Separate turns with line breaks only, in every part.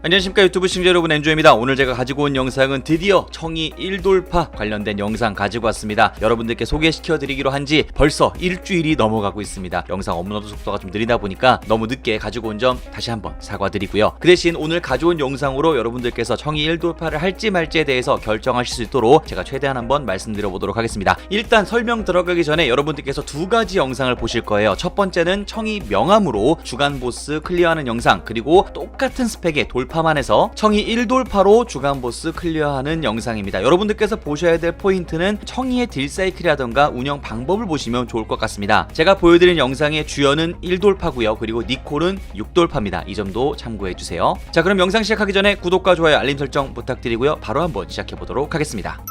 안녕하십니까. 유튜브 시청자 여러분 엔조입니다. 오늘 제가 가지고 온 영상은 드디어 청이 1돌파 관련된 영상 가지고 왔습니다. 여러분들께 소개시켜 드리기로 한 지 벌써 일주일이 넘어가고 있습니다. 영상 업로드 속도가 좀 느리다 보니까 너무 늦게 가지고 온 점 다시 한번 사과드리고요. 그 대신 오늘 가져온 영상으로 여러분들께서 청이 1돌파를 할지 말지에 대해서 결정하실 수 있도록 제가 최대한 한번 말씀드려 보도록 하겠습니다. 일단 설명 들어가기 전에 여러분들께서 두 가지 영상을 보실 거예요. 첫 번째는 청이 명함으로 주간 보스 클리어하는 영상 그리고 똑같은 스펙의 돌파 만 해서 청이 1돌파로 주간 보스 클리어하는 영상입니다. 여러분들께서 보셔야 될 포인트는 청이의 딜 사이클이라던가 운영 방법을 보시면 좋을 것 같습니다. 제가 보여드린 영상의 주연은 1돌파고요. 그리고 니콜은 6돌파입니다. 이 점도 참고해 주세요. 자 그럼 영상 시작하기 전에 구독과 좋아요 알림 설정 부탁드리고요. 바로 한번 시작해 보도록 하겠습니다.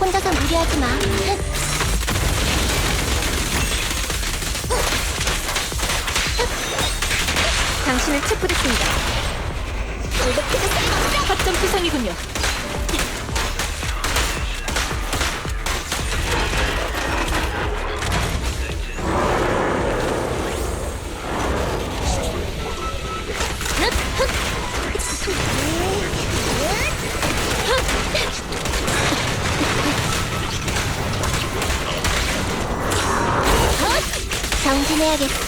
혼자서 무리하지 마
당신을 체포했습니다. 투성이군요.
정진해야겠 어
즉시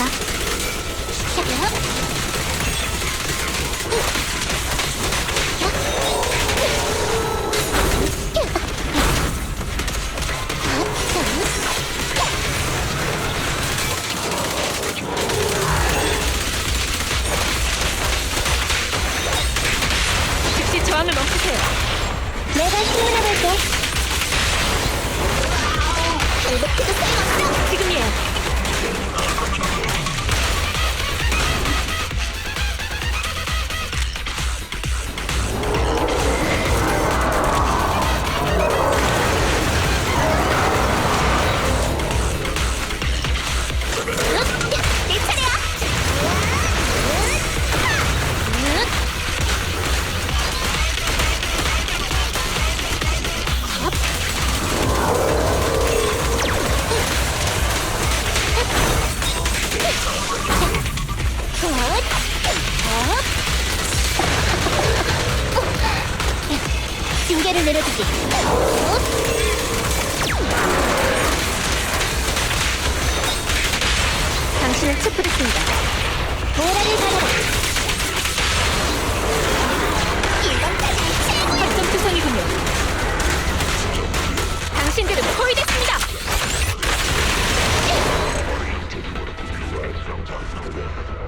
징계를 내려주지
당신을 체포했습니다.
보라를 받아라 이건
허점 투성이군요. 당신들은 포위됐습니다.
나왔어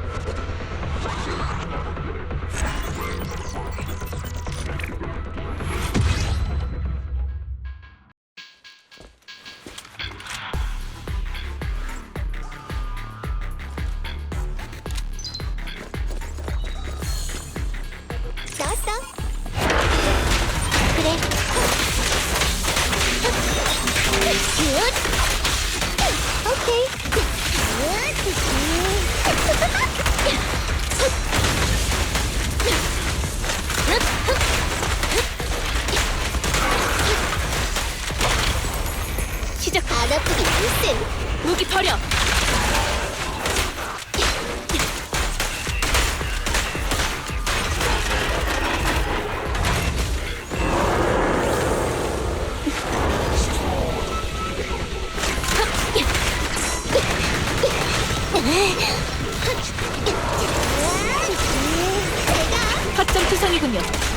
무기 버려. 허점 투성이군요.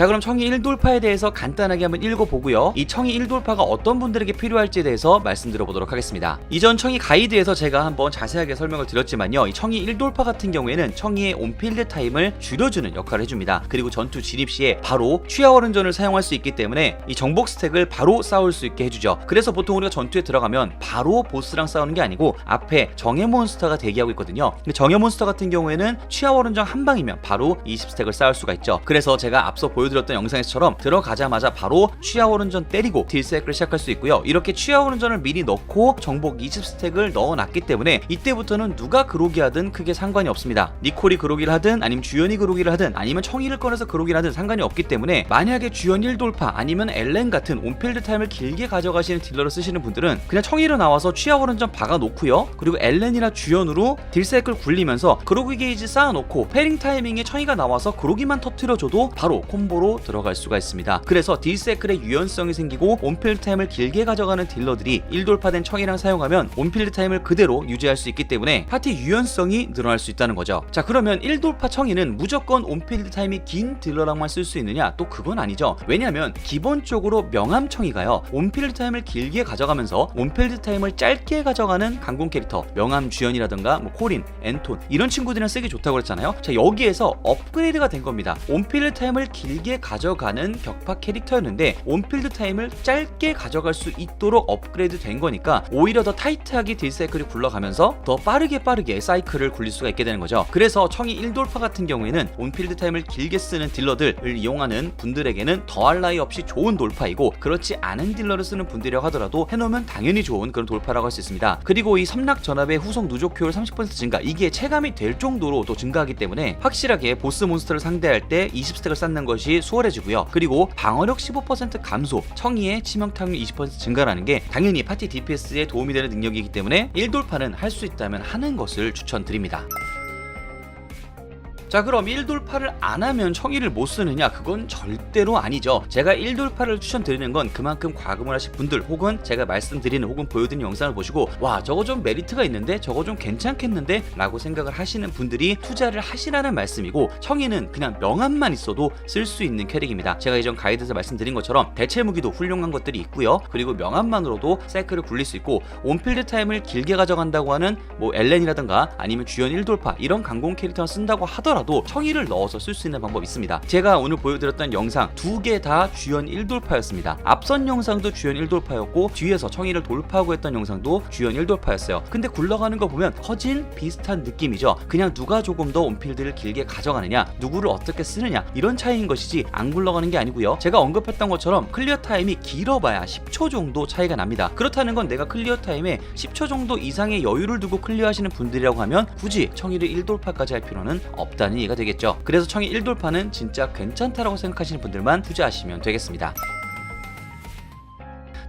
자 그럼 청이 1돌파에 대해서 간단하게 한번 읽어보고요. 이 청이 1돌파가 어떤 분들에게 필요할지에 대해서 말씀드려보도록 하겠습니다. 이전 청이 가이드에서 제가 한번 자세하게 설명을 드렸지만요. 이 청이 1돌파 같은 경우에는 청이의 온필드 타임을 줄여주는 역할을 해줍니다. 그리고 전투 진입 시에 바로 취하월은전을 사용할 수 있기 때문에 이 정복 스택을 바로 쌓을 수 있게 해주죠. 그래서 보통 우리가 전투에 들어가면 바로 보스랑 싸우는 게 아니고 앞에 정예 몬스터가 대기하고 있거든요. 근데 정예 몬스터 같은 경우에는 취하월은전 한 방이면 바로 20스택을 쌓을 수가 있죠. 그래서 제가 앞서 보여 드렸던 영상에서처럼 들어가자마자 바로 취하월은전 때리고 딜세크를 시작할 수 있고요. 이렇게 취하월은전을 미리 넣고 정복 20스택을 넣어놨기 때문에 이때부터는 누가 그로기 하든 크게 상관이 없습니다. 니콜이 그로기를 하든 아니면 주연이 그로기를 하든 아니면 청이를 꺼내서 그로기를 하든 상관이 없기 때문에 만약에 주연 1돌파 아니면 엘렌 같은 온필드 타임을 길게 가져가시는 딜러를 쓰시는 분들은 그냥 청이로 나와서 취하월은전 박아놓고요. 그리고 엘렌이나 주연으로 딜사이클 굴리면서 그로기 게이지 쌓아놓고 페링 타이밍에 청이가 나와서 그로기만 터트려줘도 바로 콤보 로 들어갈 수가 있습니다. 그래서 딜사이클의 유연성이 생기고 온필드 타임을 길게 가져가는 딜러들이 1돌파된 청이랑 사용하면 온필드 타임을 그대로 유지할 수 있기 때문에 파티 유연성이 늘어날 수 있다는 거죠. 자 그러면 1돌파 청이는 무조건 온필드 타임이 긴 딜러랑만 쓸 수 있느냐? 또 그건 아니죠. 왜냐하면 기본적으로 명암 청이가요 온필드 타임을 길게 가져가면서 온필드 타임을 짧게 가져가는 강공 캐릭터 명암 주연이라든가 뭐 코린, 앤톤 이런 친구들이랑 쓰기 좋다고 그랬잖아요. 자 여기에서 업그레이드가 된 겁니다. 온필드 타임을 길게 가져가는 격파 캐릭터였는데 온필드 타임을 짧게 가져갈 수 있도록 업그레이드 된 거니까 오히려 더 타이트하게 딜 사이클이 굴러가면서 더 빠르게 빠르게 사이클을 굴릴 수가 있게 되는 거죠. 그래서 청이 1돌파 같은 경우에는 온필드 타임을 길게 쓰는 딜러들을 이용하는 분들에게는 더할 나위 없이 좋은 돌파이고 그렇지 않은 딜러를 쓰는 분들이라고 하더라도 해놓으면 당연히 좋은 그런 돌파라고 할 수 있습니다. 그리고 이 섬락 전압의 후속 누적 효율 30% 증가 이게 체감이 될 정도로 또 증가하기 때문에 확실하게 보스 몬스터를 상대할 때 20스택을 쌓는 것이 수월해지고요. 그리고 방어력 15% 감소, 청이의 치명타율 20% 증가라는 게 당연히 파티 DPS에 도움이 되는 능력이기 때문에 1돌파는 할 수 있다면 하는 것을 추천드립니다. 자 그럼 1돌파를 안 하면 청이를 못 쓰느냐? 그건 절대로 아니죠. 제가 1돌파를 추천드리는 건 그만큼 과금을 하실 분들 혹은 제가 말씀드리는 혹은 보여드리는 영상을 보시고 와 저거 좀 메리트가 있는데 저거 좀 괜찮겠는데? 라고 생각을 하시는 분들이 투자를 하시라는 말씀이고 청이는 그냥 명함만 있어도 쓸 수 있는 캐릭입니다. 제가 이전 가이드에서 말씀드린 것처럼 대체 무기도 훌륭한 것들이 있고요. 그리고 명함만으로도 사이클을 굴릴 수 있고 온필드 타임을 길게 가져간다고 하는 뭐 엘렌이라든가 아니면 주연 1돌파 이런 강공 캐릭터를 쓴다고 하더라도 청이를 넣어서 쓸 수 있는 방법이 있습니다. 제가 오늘 보여드렸던 영상 두 개 다 주연 1돌파였습니다. 앞선 영상도 주연 1돌파였고 뒤에서 청이를 돌파하고 했던 영상도 주연 1돌파였어요. 근데 굴러가는 거 보면 커진 비슷한 느낌이죠. 그냥 누가 조금 더 온필드를 길게 가져가느냐, 누구를 어떻게 쓰느냐 이런 차이인 것이지 안 굴러가는 게 아니고요. 제가 언급했던 것처럼 클리어 타임이 길어봐야 10초 정도 차이가 납니다. 그렇다는 건 내가 클리어 타임에 10초 정도 이상의 여유를 두고 클리어하시는 분들이라고 하면 굳이 청이를 1돌파까지 할 필요는 없다 는 이해가 되겠죠. 그래서 청이 1돌파는 진짜 괜찮다라고 생각하시는 분들만 투자하시면 되겠습니다.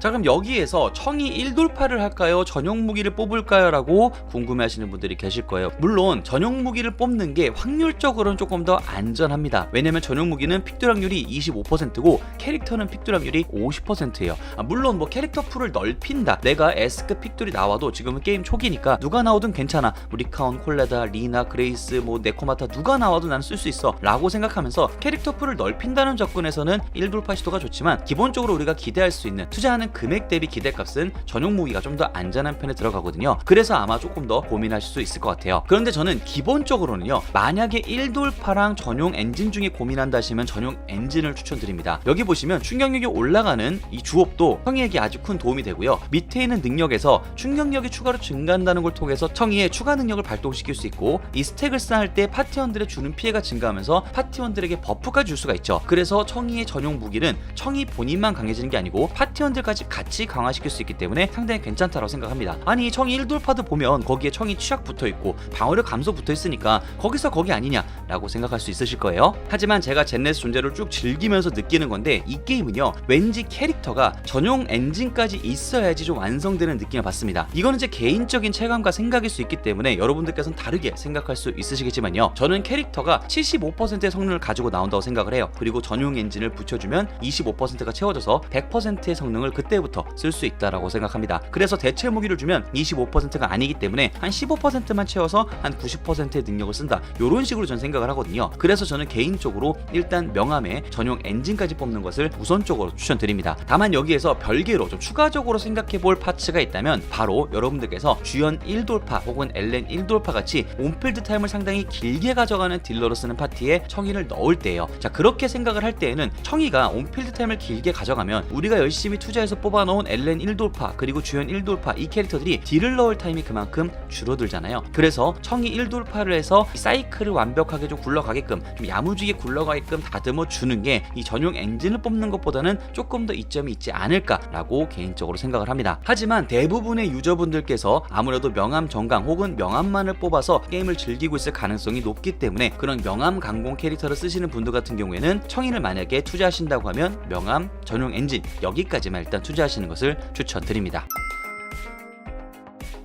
자 그럼 여기에서 청이 1돌파를 할까요? 전용 무기를 뽑을까요? 라고 궁금해하시는 분들이 계실 거예요. 물론 전용 무기를 뽑는 게 확률적으로는 조금 더 안전합니다. 왜냐면 전용 무기는 픽돌확률이 25%고 캐릭터는 픽돌확률이 50%예요. 아, 물론 뭐 캐릭터 풀을 넓힌다. 내가 S급 픽돌이 나와도 지금은 게임 초기니까 누가 나오든 괜찮아. 뭐 리카온, 콜레다, 리나, 그레이스, 뭐 네코마타 누가 나와도 나는 쓸 수 있어. 라고 생각하면서 캐릭터 풀을 넓힌다는 접근에서는 1돌파 시도가 좋지만 기본적으로 우리가 기대할 수 있는 투자하는 금액 대비 기대값은 전용 무기가 좀 더 안전한 편에 들어가거든요. 그래서 아마 조금 더 고민하실 수 있을 것 같아요. 그런데 저는 기본적으로는요. 만약에 1돌파랑 전용 엔진 중에 고민한다 하시면 전용 엔진을 추천드립니다. 여기 보시면 충격력이 올라가는 이 주업도 청이에게 아주 큰 도움이 되고요. 밑에 있는 능력에서 충격력이 추가로 증가한다는 걸 통해서 청이의 추가 능력을 발동시킬 수 있고 이 스택을 쌓을 때 파티원들의 주는 피해가 증가하면서 파티원들에게 버프까지 줄 수가 있죠. 그래서 청이의 전용 무기는 청이 본인만 강해지는 게 아니고 파티원들까지 같이 강화시킬 수 있기 때문에 상당히 괜찮다고 생각합니다. 아니 청이 1돌파도 보면 거기에 청이 취약 붙어 있고 방어력 감소 붙어 있으니까 거기서 거기 아니냐라고 생각할 수 있으실 거예요. 하지만 제가 젠네스 존재를 쭉 즐기면서 느끼는 건데 이 게임은요 왠지 캐릭터가 전용 엔진까지 있어야지 좀 완성되는 느낌을 받습니다. 이거는 제 개인적인 체감과 생각일 수 있기 때문에 여러분들께서는 다르게 생각할 수 있으시겠지만요. 저는 캐릭터가 75%의 성능을 가지고 나온다고 생각을 해요. 그리고 전용 엔진을 붙여주면 25%가 채워져서 100%의 성능을 이 때부터 쓸 수 있다라고 생각합니다. 그래서 대체 무기를 주면 25%가 아니기 때문에 한 15%만 채워서 한 90%의 능력을 쓴다. 이런 식으로 저는 생각을 하거든요. 그래서 저는 개인적으로 일단 명함에 전용 엔진까지 뽑는 것을 우선적으로 추천드립니다. 다만 여기에서 별개로 좀 추가적으로 생각해 볼 파츠가 있다면 바로 여러분들께서 주연 1돌파 혹은 엘렌 1돌파 같이 온필드 타임을 상당히 길게 가져가는 딜러로 쓰는 파티에 청이를 넣을 때예요. 자 그렇게 생각을 할 때에는 청이가 온필드 타임을 길게 가져가면 우리가 열심히 투자해서 뽑아놓은 엘렌 1돌파 그리고 주연 1돌파 이 캐릭터들이 딜을 넣을 타임이 그만큼 줄어들잖아요. 그래서 청이 1돌파를 해서 이 사이클을 완벽하게 좀 굴러가게끔 좀 야무지게 굴러가게끔 다듬어 주는 게 이 전용 엔진을 뽑는 것보다는 조금 더 이점이 있지 않을까라고 개인적으로 생각을 합니다. 하지만 대부분의 유저분들께서 아무래도 명함 정강 혹은 명함만을 뽑아서 게임을 즐기고 있을 가능성이 높기 때문에 그런 명함 강공 캐릭터를 쓰시는 분들 같은 경우에는 청인을 만약에 투자하신다고 하면 명함 전용 엔진 여기까지만 일단 투자 하시는 것을 추천드립니다.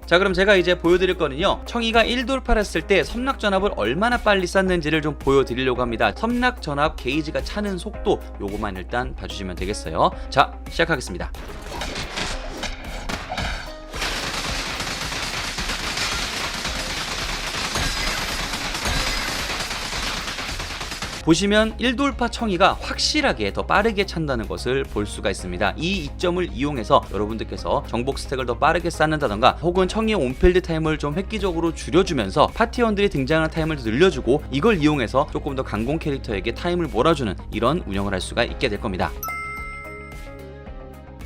자 그럼 제가 이제 보여드릴 거는요. 청이가 1돌파를 했을 때 섬락 전압을 얼마나 빨리 쐈는지를 좀 보여드리려고 합니다. 섬락 전압 게이지가 차는 속도 요거만 일단 봐주시면 되겠어요. 자 시작하겠습니다 보시면 1돌파 청이가 확실하게 더 빠르게 찬다는 것을 볼 수가 있습니다. 이 이점을 이용해서 여러분들께서 정복 스택을 더 빠르게 쌓는다던가 혹은 청이의 온필드 타임을 좀 획기적으로 줄여주면서 파티원들이 등장하는 타임을 늘려주고 이걸 이용해서 조금 더 강공 캐릭터에게 타임을 몰아주는 이런 운영을 할 수가 있게 될 겁니다.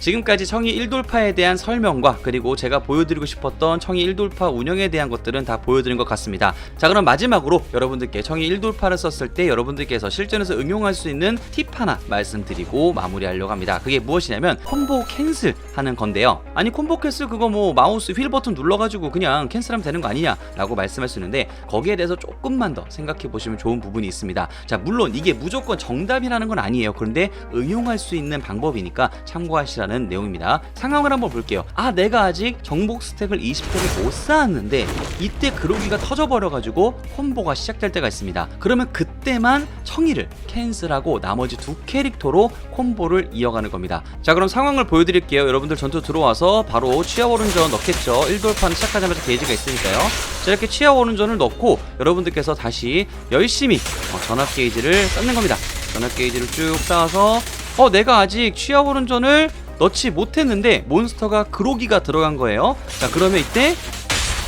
지금까지 청이 1돌파에 대한 설명과 그리고 제가 보여드리고 싶었던 청이 1돌파 운영에 대한 것들은 다 보여드린 것 같습니다. 자 그럼 마지막으로 여러분들께 청이 1돌파를 썼을 때 여러분들께서 실전에서 응용할 수 있는 팁 하나 말씀드리고 마무리하려고 합니다. 그게 무엇이냐면 콤보 캔슬 하는 건데요. 아니 콤보 캔슬 그거 뭐 마우스 휠 버튼 눌러가지고 그냥 캔슬하면 되는 거 아니냐 라고 말씀할 수 있는데 거기에 대해서 조금만 더 생각해 보시면 좋은 부분이 있습니다. 자 물론 이게 무조건 정답이라는 건 아니에요. 그런데 응용할 수 있는 방법이니까 참고하시라는 내용입니다. 상황을 한번 볼게요. 아 내가 아직 정복 스택을 20스택을 못 쌓았는데 이때 그로기가 터져버려가지고 콤보가 시작될 때가 있습니다. 그러면 그때만 청이를 캔슬하고 나머지 두 캐릭터로 콤보를 이어가는 겁니다. 자 그럼 상황을 보여드릴게요. 여러분들 전투 들어와서 바로 취하 오른전 넣겠죠. 1돌판 시작하자마자 게이지가 있으니까요. 자 이렇게 취하 오른전을 넣고 여러분들께서 다시 열심히 어, 전압 게이지를 쌓는 겁니다. 전압 게이지를 쭉 쌓아서 어 내가 아직 취하 오른전을 넣지 못했는데 몬스터가 그로기가 들어간 거예요. 자 그러면 이때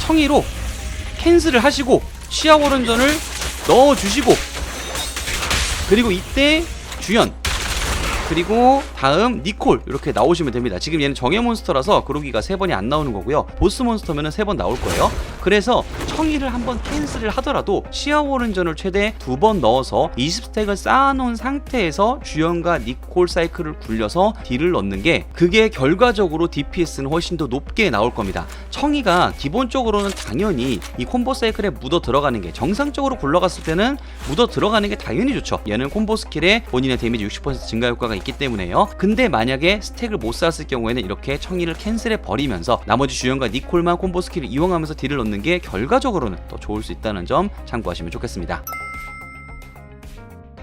청이로 캔슬을 하시고 오른전을 넣어주시고 그리고 이때 주연 그리고 다음 니콜 이렇게 나오시면 됩니다. 지금 얘는 정예 몬스터라서 그로기가 세 번이 안 나오는 거고요. 보스 몬스터면은 세번 나올 거예요. 그래서 청이를 한번 캔슬을 하더라도 시야 오른전을 최대 두 번 넣어서 20스택을 쌓아놓은 상태에서 주연과 니콜 사이클을 굴려서 딜을 넣는 게 그게 결과적으로 DPS는 훨씬 더 높게 나올 겁니다. 청이가 기본적으로는 당연히 이 콤보 사이클에 묻어 들어가는 게 정상적으로 굴러갔을 때는 묻어 들어가는 게 당연히 좋죠. 얘는 콤보 스킬에 본인의 데미지 60% 증가 효과가 있기 때문에요. 근데 만약에 스택을 못 쌓았을 경우에는 이렇게 청이를 캔슬해 버리면서 나머지 주연과 니콜만 콤보 스킬을 이용하면서 딜을 넣는 게 결과적으로는 더 좋을 수 있다는 점 참고하시면 좋겠습니다.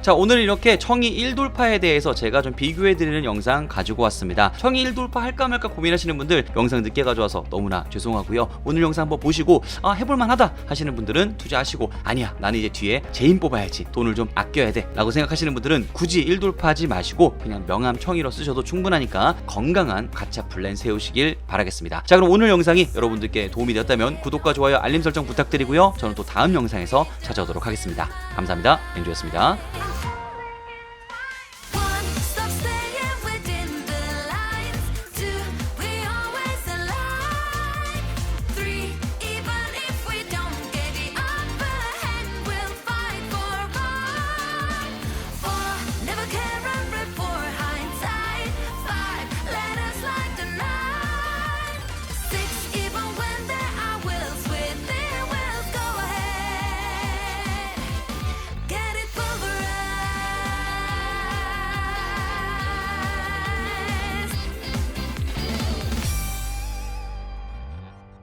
자 오늘 이렇게 청이 1돌파에 대해서 제가 좀 비교해드리는 영상 가지고 왔습니다. 청이 1돌파 할까 말까 고민하시는 분들 영상 늦게 가져와서 너무나 죄송하고요. 오늘 영상 한번 보시고 아 해볼만하다 하시는 분들은 투자하시고 아니야 나는 이제 뒤에 제인 뽑아야지 돈을 좀 아껴야 돼 라고 생각하시는 분들은 굳이 1돌파 하지 마시고 그냥 명함 청이로 쓰셔도 충분하니까 건강한 가차 플랜 세우시길 바라겠습니다. 자 그럼 오늘 영상이 여러분들께 도움이 되었다면 구독과 좋아요 알림 설정 부탁드리고요. 저는 또 다음 영상에서 찾아오도록 하겠습니다. 감사합니다. 엔조였습니다